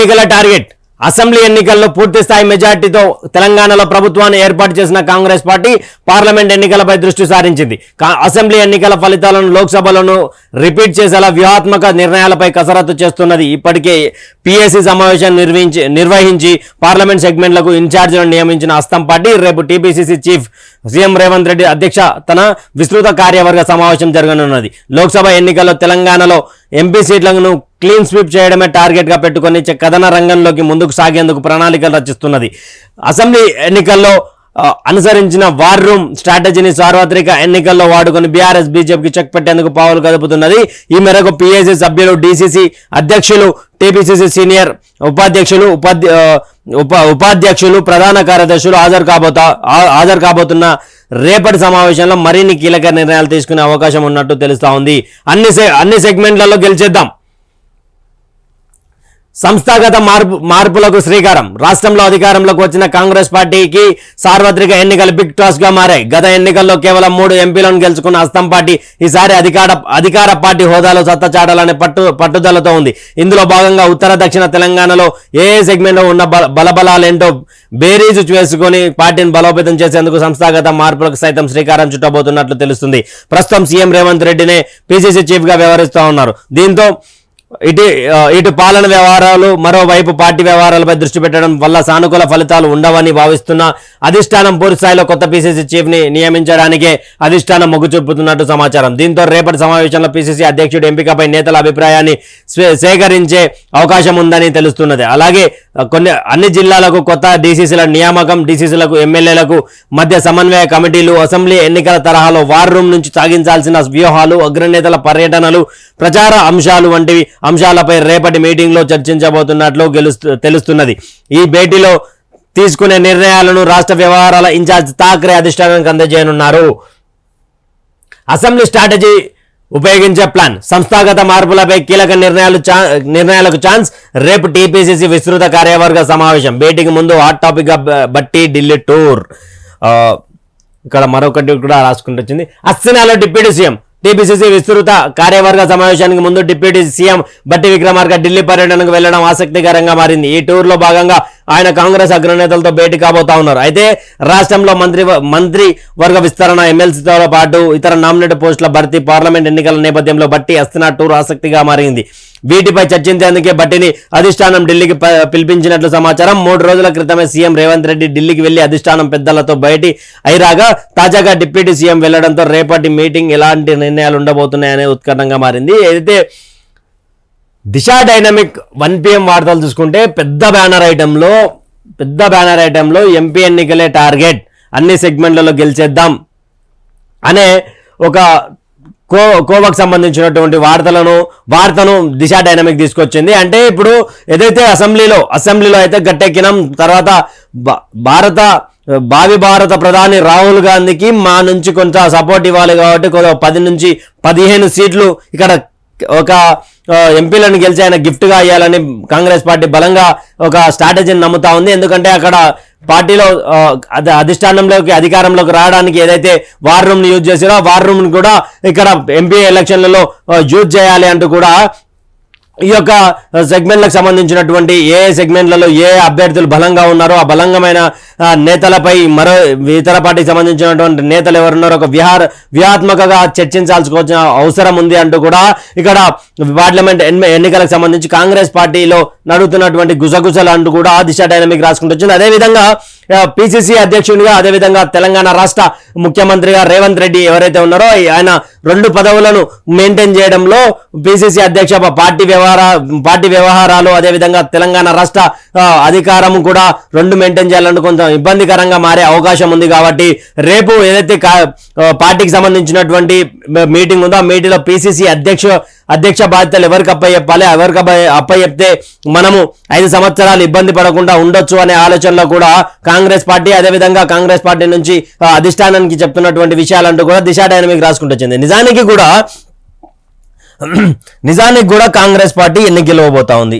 ఎన్నికల target. Assembly ఎన్నికల్లో పూర్తి స్థాయి మెజార్టీతో తెలంగాణలో ప్రభుత్వాన్ని ఏర్పాటు చేసిన కాంగ్రెస్ పార్టీ పార్లమెంట్ ఎన్నికలపై దృష్టి సారించింది. అసెంబ్లీ ఎన్నికల ఫలితాలను లోక్సభలోనూ రిపీట్ చేసేలా వ్యూహాత్మక నిర్ణయాలపై కసరత్తు చేస్తున్నది ఇప్పటికే పిఎస్సి సమావేశం నిర్వహించి నిర్వహించి పార్లమెంట్ సెగ్మెంట్లకు ఇన్ఛార్జీలను నియమించిన అస్తం పార్టీ రేపు TPCC chief CM Revanth Reddy అధ్యక్ష తన విస్తృత కార్యవర్గ సమావేశం జరగనున్నది. లోక్సభ ఎన్నికల్లో తెలంగాణలో ఎంపీ సీట్లను క్లీన్ స్వీప్ చేయడమే టార్గెట్గా పెట్టుకొని కథన రంగంలోకి ముందుకు సాగేందుకు ప్రణాళికలు రచిస్తున్నది. అసెంబ్లీ ఎన్నికల్లో అనుసరించిన వార్ రూమ్ స్ట్రాటజీని సార్వత్రిక ఎన్నికల్లో వాడుకొని బీఆర్ఎస్ బీజేపీకి చెక్ పెట్టేందుకు పావులు కదుపుతున్నది. ఈ మేరకు పిఏసీ సభ్యులు డీసీసీ అధ్యక్షులు టీపీసీసీ సీనియర్ ఉపాధ్యక్షులు ఉపాధ్య ఉప ఉపాధ్యక్షులు ప్రధాన కార్యదర్శులు హాజరు కాబోతా హాజరు కాబోతున్న రేపటి సమావేశంలో మరిన్ని కీలక నిర్ణయాలు తీసుకునే అవకాశం ఉన్నట్టు తెలుస్తోంది అన్ని సె- అన్ని సెగ్మెంట్లలో గెలిచేద్దాం. సంస్థాగత మార్పు మార్పులకు శ్రీకారం. రాష్ట్రంలో అధికారంలోకి వచ్చిన కాంగ్రెస్ పార్టీకి సార్వత్రిక ఎన్నికలు బిగ్ టాస్గా మారాయి. గత ఎన్నికల్లో కేవలం మూడు ఎంపీలను గెలుచుకున్న అస్తం పార్టీ ఈసారి అధికార అధికార పార్టీ హోదాలో సత్తా చాటాలనే పట్టు పట్టుదలతో ఉంది. ఇందులో భాగంగా ఉత్తర దక్షిణ తెలంగాణలో ఏ ఏ సెగ్మెంట్లో ఉన్న బల బలబలాలేంటో బేరీజు చేసుకుని పార్టీని బలోపేతం చేసేందుకు సంస్థాగత మార్పులకు సైతం శ్రీకారం చుట్టబోతున్నట్లు తెలుస్తుంది. ప్రస్తుతం సీఎం రేవంత్ రెడ్డినే పీసీసీ చీఫ్గా వ్యవహరిస్తూ ఉన్నారు. దీంతో ఇటు ఇటు పాలన వ్యవహారాలు మరోవైపు పార్టీ వ్యవహారాలపై దృష్టి పెట్టడం వల్ల సానుకూల ఫలితాలు ఉండవని భావిస్తున్న అధిష్టానం పూర్తి స్థాయిలో కొత్త పీసీసీ చీఫ్ని నియమించడానికే అధిష్టానం మొగ్గు చూపుతున్నట్టు సమాచారం. దీంతో రేపటి సమావేశంలో పీసీసీ అధ్యక్షుడు ఎంపికపై నేతల అభిప్రాయాన్ని స్వే- సేకరించే అవకాశం ఉందని తెలుస్తున్నది. అలాగే కొన్ని అన్ని జిల్లాలకు కొత్త డీసీసీల నియామకం డీసీసీలకు ఎమ్మెల్యేలకు మధ్య సమన్వయ కమిటీలు అసెంబ్లీ ఎన్నికల తరహాలో వార్ రూమ్ నుంచి సాగించాల్సిన వ్యూహాలు అగ్రనేతల పర్యటనలు ప్రచార అంశాలు వంటివి అంశాలపై రేపటి మీటింగ్లో చర్చించబోతున్నట్లు గెలుస్తు తెలుస్తున్నది. ఈ భేటీలో తీసుకునే నిర్ణయాలను రాష్ట్ర వ్యవహారాల ఇన్ఛార్జ్ థాక్రే అధిష్టానానికి అందజేయనున్నారు. అసెంబ్లీ స్ట్రాటజీ ఉపయోగించే ప్లాన్. సంస్థాగత మార్పులపై కీలక నిర్ణయాలు చా- నిర్ణయాలకు ఛాన్స్. రేపు టీపీసీసీ విస్తృత కార్యవర్గ సమావేశం. భేటీకి ముందు హాట్ టాపిక్గా బట్టి ఢిల్లీ టూర్. ఇక్కడ మరొకటి కూడా రాసుకుంటూ వచ్చింది అస్సినాలో డిప్యూటీ సీఎం టీపీసీసీ విస్తృత కార్యవర్గ సమావేశానికి ముందు డిప్యూటీ సీఎం బట్టి విక్రమార్క ఢిల్లీ పర్యటనకు వెళ్ళడం ఆసక్తికరంగా మారింది. ఈ టూర్లో భాగంగా ఆయన కాంగ్రెస్ అగ్రనేతలతో భేటీ కాబోతా ఉన్నారు. అయితే రాష్ట్రంలో మంత్రి మంత్రి వర్గ విస్తరణ ఎమ్మెల్సీతో పాటు ఇతర నామినేట్ పోస్టుల భర్తీ పార్లమెంట్ ఎన్నికల నేపథ్యంలో బట్టి అస్తినా టూర్ ఆసక్తిగా మారింది. వీటిపై చర్చించేందుకే బట్టిని అధిష్టానం ఢిల్లీకి ప- పిలిపించినట్లు సమాచారం. మూడు రోజుల క్రితమే సీఎం రేవంత్ రెడ్డి ఢిల్లీకి వెళ్ళి అధిష్టానం పెద్దలతో బయటి అయిరాగా తాజాగా డిప్యూటీ సీఎం వెళ్ళడంతో రేపటి మీటింగ్ ఎలాంటి నిర్ణయాలు ఉండబోతున్నాయనే ఉత్కంఠంగా మారింది. అయితే దిశ డైనమిక్ వన్ పిఎం వార్తలు చూసుకుంటే పెద్ద బ్యానర్ ఐటెంలో పెద్ద బ్యానర్ ఐటెంలో ఎంపీ ఎన్నికలే టార్గెట్. అన్ని సెగ్మెంట్లలో గెలిచేద్దాం అనే ఒక కో కోవకు సంబంధించినటువంటి వార్తలను వార్తను దిశ డైనమిక్ తీసుకొచ్చింది. అంటే ఇప్పుడు ఏదైతే అసెంబ్లీలో అసెంబ్లీలో అయితే గట్టెక్కినాం తర్వాత భా- భారత భావి భారత ప్రధాని రాహుల్ గాంధీకి మా నుంచి కొంత సపోర్ట్ ఇవ్వాలి కాబట్టి కొంత పది నుంచి పదిహేను సీట్లు ఇక్కడ ఒక ఎంపీలను గెలిచి ఆయన గిఫ్ట్గా అయ్యాలని కాంగ్రెస్ పార్టీ బలంగా ఒక స్ట్రాటజీని నమ్ముతా ఉంది. ఎందుకంటే అక్కడ పార్టీలో ఆ, అధిష్టానంలోకి అధికారంలోకి రావడానికి ఏదైతే వార్ రూమ్ని యూజ్ చేసారో వార్ రూమ్ని కూడా ఇక్కడ ఎంపీ ఎలక్షన్లలో యూజ్ చేయాలి అంటూ కూడా ఈ యొక్క సెగ్మెంట్లకు సంబంధించినటువంటి ఏ సెగ్మెంట్లలో ఏ అభ్యర్థులు బలంగా ఉన్నారో ఆ బలంగమైన నేతలపై మరో ఇతర పార్టీకి సంబంధించినటువంటి నేతలు ఎవరున్నారో ఒక విహార వ్యూహాత్మకంగా చర్చించాల్సుకోవాల్సిన అవసరం ఉంది అంటూ కూడా ఇక్కడ పార్లమెంట్ ఎన్నికలకు సంబంధించి కాంగ్రెస్ పార్టీలో నడుస్తున్నటువంటి గుసగుసలు అంటూ కూడా దిశ డైనమిక్ రాసుకుంటూ వచ్చింది. అదేవిధంగా పిసిసి అధ్యక్షునిగా అదేవిధంగా తెలంగాణ రాష్ట్ర ముఖ్యమంత్రిగా రేవంత్ రెడ్డి ఎవరైతే ఉన్నారో ఆయన రెండు పదవులను మెయింటైన్ చేయడంలో పిసిసి అధ్యక్ష పార్టీ వ్యవహార పార్టీ వ్యవహారాలు అదేవిధంగా తెలంగాణ రాష్ట్ర అధికారం కూడా రెండు మెయింటైన్ చేయాలని కొంచెం ఇబ్బందికరంగా మారే అవకాశం ఉంది కాబట్టి రేపు ఏదైతే పార్టీకి సంబంధించినటువంటి మీటింగ్ ఉందో ఆ మీటింగ్లో పిసిసి అధ్యక్ష అధ్యక్ష బాధ్యతలు ఎవరికి అప్పయ్యప్పాలి ఎవరికి అప్ప అప్పచెప్తే మనము ఐదు సంవత్సరాలు ఇబ్బంది పడకుండా ఉండొచ్చు అనే ఆలోచనలో కూడా కాంగ్రెస్ పార్టీ అదేవిధంగా కాంగ్రెస్ పార్టీ నుంచి అధిష్టానానికి చెప్తున్నటువంటి విషయాలంటూ కూడా దిశా డైనమిక్ రాసుకుంటూ వచ్చింది. నిజానికి కూడా నిజానికి కూడా కాంగ్రెస్ పార్టీ ఎన్ని గెలవబోతా ఉంది?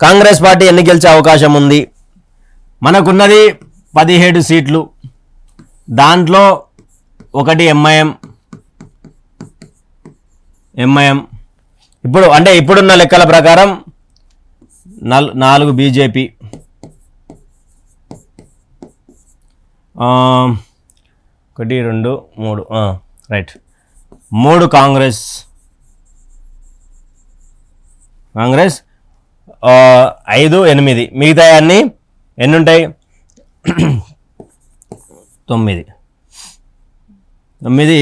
కాంగ్రెస్ పార్టీ ఎన్ని గెలిచే అవకాశం ఉంది? మనకున్నది పదిహేడు సీట్లు. దాంట్లో ఒకటి ఎంఐఎం ఎంఐఎం ఇప్పుడు అంటే ఇప్పుడున్న లెక్కల ప్రకారం నల్ నాలుగు బీజేపీ ఒకటి రెండు మూడు రైట్. మూడు కాంగ్రెస్. కాంగ్రెస్ ఐదు ఎనిమిది. మిగతా అన్నీ ఎన్ని ఉంటాయి తొమ్మిది. తొమ్మిది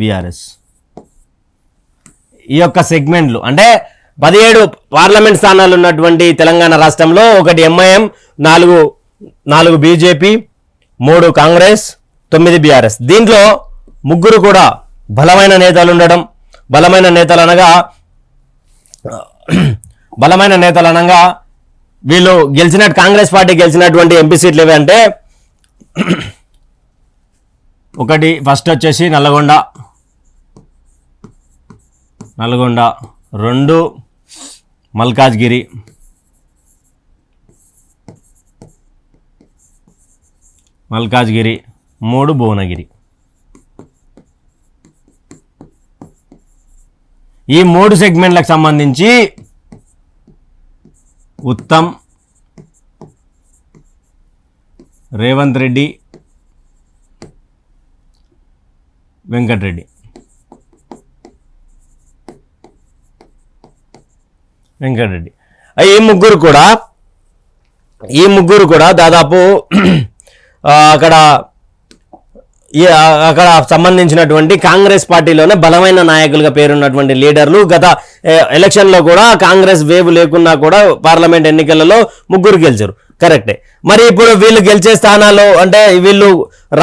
బీఆర్ఎస్. ఈ యొక్క సెగ్మెంట్లు. అంటే పదిహేడు పార్లమెంట్ స్థానాలు ఉన్నటువంటి తెలంగాణ రాష్ట్రంలో ఒకటి ఎంఐఎం నాలుగు నాలుగు బీజేపీ మూడు కాంగ్రెస్ తొమ్మిది బీఆర్ఎస్. దీంట్లో ముగ్గురు కూడా బలమైన నేతలు ఉండడం బలమైన నేతలు అనగా బలమైన నేతలు అనగా వీళ్ళు గెలిచిన కాంగ్రెస్ పార్టీ గెలిచినటువంటి ఎంపీ సీట్లు ఏవి అంటే ఒకటి ఫస్ట్ వచ్చేసి నల్లగొండ నల్గొండ రెండు మల్కాజ్గిరి. మల్కాజ్గిరి మూడు భువనగిరి. ఈ మూడు సెగ్మెంట్లకు సంబంధించి ఉత్తమ్ రేవంత్ రెడ్డి వెంకటరెడ్డి. వెంకటరెడ్డి. ఈ ముగ్గురు కూడా ఈ ముగ్గురు కూడా దాదాపు అక్కడ అక్కడ సంబంధించినటువంటి కాంగ్రెస్ పార్టీలోనే బలమైన నాయకులుగా పేరున్నటువంటి లీడర్లు గత ఎలక్షన్లో కూడా కాంగ్రెస్ వేవ్ లేకున్నా కూడా పార్లమెంట్ ఎన్నికలలో ముగ్గురు గెలిచారు. కరెక్టే. మరి ఇప్పుడు వీళ్ళు గెలిచే స్థానాలు అంటే వీళ్ళు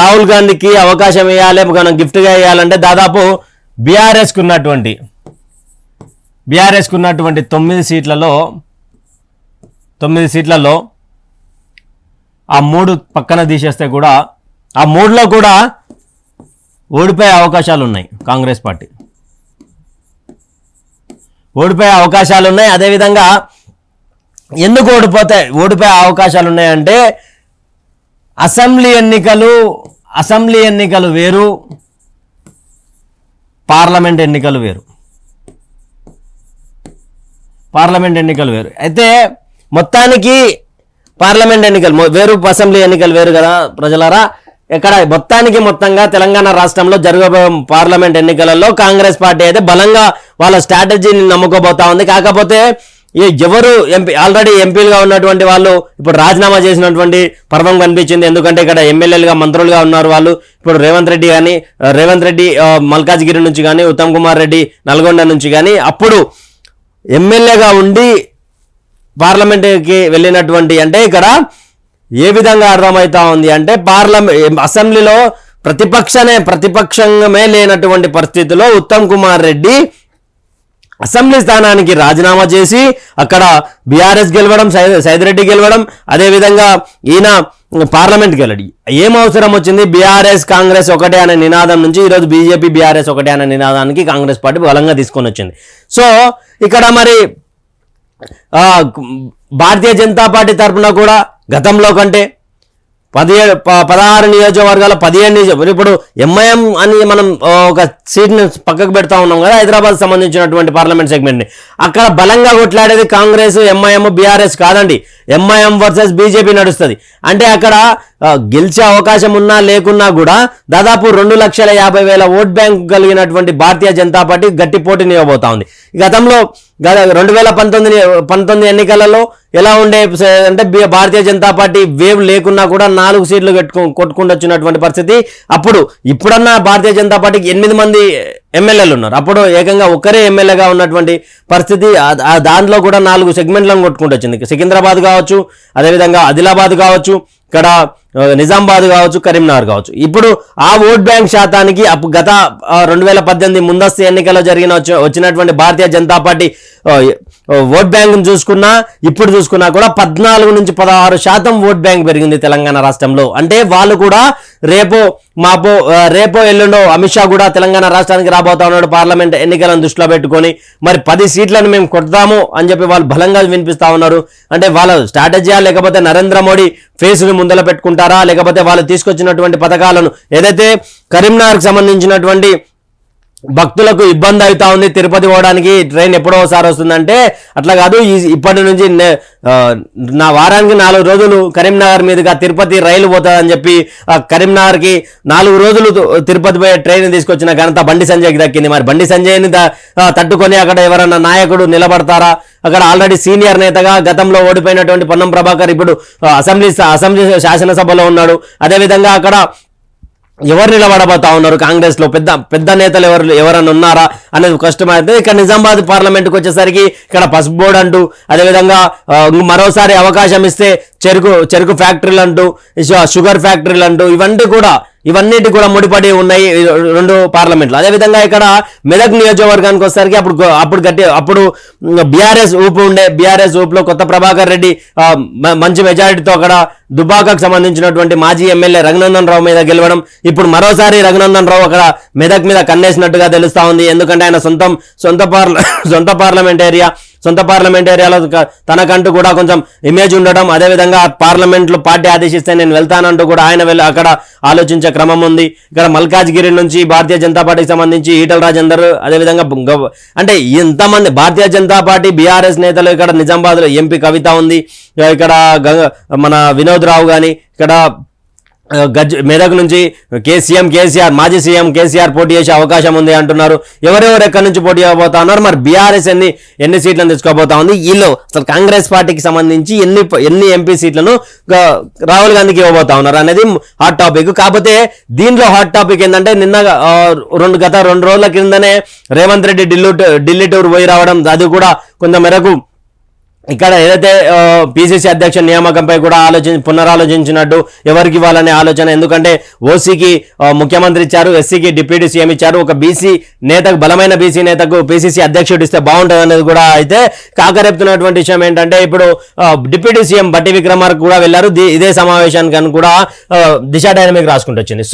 రాహుల్ గాంధీకి అవకాశం ఇవ్వాలి మనం గిఫ్ట్గా ఇవ్వాలంటే దాదాపు బీఆర్ఎస్కి ఉన్నటువంటి బీఆర్ఎస్కి ఉన్నటువంటి తొమ్మిది సీట్లలో తొమ్మిది సీట్లలో ఆ మూడు పక్కన తీసేస్తే కూడా ఆ మూడులో కూడా ఓడిపోయే అవకాశాలు ఉన్నాయి కాంగ్రెస్ పార్టీ. ఓడిపోయే అవకాశాలు ఉన్నాయి అదేవిధంగా ఎందుకు ఓడిపోతాయి ఓడిపోయే అవకాశాలు ఉన్నాయంటే అసెంబ్లీ ఎన్నికలు అసెంబ్లీ ఎన్నికలు వేరు పార్లమెంట్ ఎన్నికలు వేరు. పార్లమెంట్ ఎన్నికలు వేరు. అయితే మొత్తానికి పార్లమెంట్ ఎన్నికలు వేరు అసెంబ్లీ ఎన్నికలు వేరు కదా ప్రజలారా? ఇక్కడ మొత్తానికి మొత్తంగా తెలంగాణ రాష్ట్రంలో జరగబోయే పార్లమెంట్ ఎన్నికలలో కాంగ్రెస్ పార్టీ అయితే బలంగా వాళ్ళ స్ట్రాటజీని నమ్ముకోబోతా ఉంది. కాకపోతే ఈ ఎవరు ఎంపీ ఆల్రెడీ ఎంపీలుగా ఉన్నటువంటి వాళ్ళు ఇప్పుడు రాజీనామా చేసినటువంటి పర్వం కనిపించింది. ఎందుకంటే ఇక్కడ ఎమ్మెల్యేలుగా మంత్రులుగా ఉన్నారు వాళ్ళు. ఇప్పుడు రేవంత్ రెడ్డి కానీ రేవంత్ రెడ్డి మల్కాజ్గిరి నుంచి కానీ ఉత్తమ్ కుమార్ రెడ్డి నల్గొండ నుంచి కానీ అప్పుడు ఎమ్మెల్యేగా ఉండి పార్లమెంట్కి వెళ్ళినటువంటి అంటే ఇక్కడ ఏ విధంగా అర్థమవుతా ఉంది అంటే పార్లమెంట్ అసెంబ్లీలో ప్రతిపక్షనే ప్రతిపక్షమే లేనటువంటి పరిస్థితిలో ఉత్తమ్ కుమార్ రెడ్డి అసెంబ్లీ స్థానానికి రాజీనామా చేసి అక్కడ బీఆర్ఎస్ గెలవడం సై- సైదిరెడ్డి గెలవడం అదేవిధంగా ఈయన పార్లమెంట్ గెలడి ఏం అవసరం వచ్చింది? బీఆర్ఎస్ కాంగ్రెస్ ఒకటే అనే నినాదం నుంచి ఈరోజు బీజేపీ బీఆర్ఎస్ ఒకటే అనే నినాదానికి కాంగ్రెస్ పార్టీ బలంగా తీసుకొని వచ్చింది. సో ఇక్కడ మరి భారతీయ జనతా పార్టీ తరఫున కూడా గతంలో కంటే పదిహేడు పదహారు నియోజకవర్గాల పదిహేడు నియోజక ఇప్పుడు ఎంఐఎం అని మనం ఒక సీట్ని పక్కకు పెడతా ఉన్నాం కదా హైదరాబాద్ సంబంధించినటువంటి పార్లమెంట్ సెగ్మెంట్ని. అక్కడ బలంగా కొట్లాడేది కాంగ్రెస్ ఎంఐఎం బీఆర్ఎస్ కాదండి. ఎంఐఎం వర్సెస్ బీజేపీ నడుస్తుంది. అంటే అక్కడ గెలిచే అవకాశం ఉన్నా లేకున్నా కూడా దాదాపు రెండు లక్షల యాభై వేల ఓట్ బ్యాంక్ కలిగినటువంటి భారతీయ జనతా పార్టీ గట్టి పోటీని ఇవ్వబోతా ఉంది. గతంలో గత రెండు వేల పంతొమ్మిది పంతొమ్మిది ఎన్నికలలో ఎలా ఉండే అంటే భారతీయ జనతా పార్టీ వేవ్ లేకున్నా కూడా నాలుగు సీట్లు కట్టుకు కొట్టుకుంటూ వచ్చినటువంటి పరిస్థితి. అప్పుడు ఇప్పుడన్నా భారతీయ జనతా పార్టీకి ఎనిమిది మంది ఎమ్మెల్యేలు ఉన్నారు. అప్పుడు ఏకంగా ఒక్కరే ఎమ్మెల్యేగా ఉన్నటువంటి పరిస్థితి దాంట్లో కూడా నాలుగు సెగ్మెంట్లను కొట్టుకుంటూ వచ్చింది. సికింద్రాబాద్ కావచ్చు అదేవిధంగా ఆదిలాబాద్ కావచ్చు ఇక్కడ నిజామాబాద్ కావచ్చు కరీంనగర్ కావచ్చు. ఇప్పుడు ఆ ఓట్ బ్యాంక్ శాతానికి అప్పు గత రెండు వేల పద్దెనిమిది ముందస్తు ఎన్నికల్లో జరిగిన వచ్చి- వచ్చినటువంటి Bharatiya Janata Party vote bank చూసుకున్నా ఇప్పుడు చూసుకున్నా కూడా పద్నాలుగు నుంచి పదహారు శాతం ఓట్ బ్యాంక్ పెరిగింది తెలంగాణ రాష్ట్రంలో. అంటే వాళ్ళు కూడా రేపో మాపో రేపో ఎల్లుండో అమిత్ షా కూడా తెలంగాణ రాష్ట్రానికి రాబోతా ఉన్నాడు పార్లమెంట్ ఎన్నికలను దృష్టిలో పెట్టుకొని. మరి పది సీట్లను మేము కొడతాము అని చెప్పి వాళ్ళు బలంగా వినిపిస్తా ఉన్నారు. అంటే వాళ్ళ స్ట్రాటజీయా లేకపోతే నరేంద్ర మోడీ ఫేస్ని ముందల పెట్టుకుంటారు లేకపోతే వాళ్ళు తీసుకొచ్చినటువంటి పథకాలను ఏదైతే కరీంనగర్కి సంబంధించినటువంటి భక్తులకు ఇబ్బంది అవుతా ఉంది. తిరుపతి పోవడానికి ట్రైన్ ఎప్పుడో ఒకసారి వస్తుందంటే అట్లా కాదు ఈ ఇప్పటి నుంచి నా వారానికి నాలుగు రోజులు కరీంనగర్ మీదుగా తిరుపతి రైలు పోతుందని చెప్పి కరీంనగర్కి నాలుగు రోజులు తిరుపతి పోయే ట్రైన్ తీసుకొచ్చిన ఘనత బండి సంజయ్కి దక్కింది. మరి బండి సంజయ్ని తట్టుకొని అక్కడ ఎవరన్నా నాయకుడు నిలబడతారా? అక్కడ ఆల్రెడీ సీనియర్ నేతగా గతంలో ఓడిపోయినటువంటి పొన్నం ప్రభాకర్ ఇప్పుడు అసెంబ్లీ అసెంబ్లీ శాసనసభలో ఉన్నాడు. అదేవిధంగా అక్కడ ఎవరు నిలబడబోతా ఉన్నారు? కాంగ్రెస్లో పెద్ద పెద్ద నేతలు ఎవరు ఎవరన్నా ఉన్నారా? అనేది కష్టమైతే ఇక్కడ నిజామాబాద్ పార్లమెంట్కి వచ్చేసరికి ఇక్కడ పసుపు బోర్డు అంటూ అదేవిధంగా మరోసారి అవకాశం ఇస్తే చెరుకు చెరుకు ఫ్యాక్టరీలు అంటూ షుగర్ ఫ్యాక్టరీలు అంటూ ఇవన్నీ కూడా ఇవన్నిటి కూడా ముడిపడి ఉన్నాయి రెండు పార్లమెంట్లు. అదేవిధంగా ఇక్కడ మెదక్ నియోజకవర్గానికి వచ్చేసరికి అప్పుడు అప్పుడు గట్టి అప్పుడు బీఆర్ఎస్ ఊపు ఉండే బీఆర్ఎస్ ఊపులో కొత్త ప్రభాకర్ రెడ్డి మ- మంచి మెజారిటీతో అక్కడ దుబాకకు సంబంధించినటువంటి మాజీ ఎమ్మెల్యే రఘునందన్ రావు మీద గెలవడం ఇప్పుడు మరోసారి రఘునందన్ రావు అక్కడ మెదక్ మీద కన్నేసినట్టుగా తెలుస్తా ఉంది. ఎందుకంటే ఆయన సొంతం సొంత పార్ల సొంత పార్లమెంట్ ఏరియా సొంత పార్లమెంట్ ఏరియాలో తనకంటూ కూడా కొంచెం ఇమేజ్ ఉండడం అదేవిధంగా పార్లమెంట్లో పార్టీ ఆదేశిస్తే నేను వెళ్తానంటూ కూడా ఆయన వెళ్ళి అక్కడ ఆలోచించే క్రమం ఉంది. ఇక్కడ మల్కాజ్గిరి నుంచి భారతీయ జనతా పార్టీకి సంబంధించి ఈటల రాజేందర్ అదేవిధంగా అంటే ఇంతమంది భారతీయ జనతా పార్టీ బీఆర్ఎస్ నేతలు ఇక్కడ నిజామాబాద్లో ఎంపీ కవిత ఉంది. ఇక్కడ మన వినోద్ రావు కానీ ఇక్కడ గజ్ మెదక్ నుంచి కే సీఎం కేసీఆర్ మాజీ సీఎం కేసీఆర్ పోటీ చేసే అవకాశం ఉంది అంటున్నారు. ఎవరెవరు ఎక్కడి నుంచి పోటీ అవ్వబోతా ఉన్నారు? మరి బీఆర్ఎస్ ఎన్ని ఎన్ని సీట్లను తెచ్చుకోబోతా ఉంది? వీళ్ళు అసలు కాంగ్రెస్ పార్టీకి సంబంధించి ఎన్ని ఎన్ని ఎంపీ సీట్లను రాహుల్ గాంధీకి ఇవ్వబోతా ఉన్నారు అనేది హాట్ టాపిక్ కాకపోతే దీంట్లో హాట్ టాపిక్ ఏంటంటే నిన్న రెండు గత రెండు రోజుల కిందనే రేవంత్ రెడ్డి ఢిల్లీ ఢిల్లీ టూర్ పోయి రావడం అది కూడా కొంత మేరకు ఇక్కడ ఏదైతే పిసిసి అధ్యక్ష నియామకంపై కూడా ఆలోచన పునరాలోచించినట్టు ఎవరికి ఇవ్వాలనే ఆలోచన. ఎందుకంటే ఓసీకి ముఖ్యమంత్రి ఇచ్చారు ఎస్సీకి డిప్యూటీ సీఎం ఇచ్చారు. ఒక బీసీ నేతకు బలమైన బీసీ నేతకు పిసిసి అధ్యక్షుడు ఇస్తే బాగుంటుంది అనేది కూడా అయితే కాకరెప్తున్నటువంటి విషయం ఏంటంటే ఇప్పుడు డిప్యూటీ సీఎం బట్టి విక్రమార్క కూడా వెళ్ళారు. ఇదే సమావేశానికి అని కూడా దిశా డైనమిక్ రాసుకుంటూ వచ్చింది.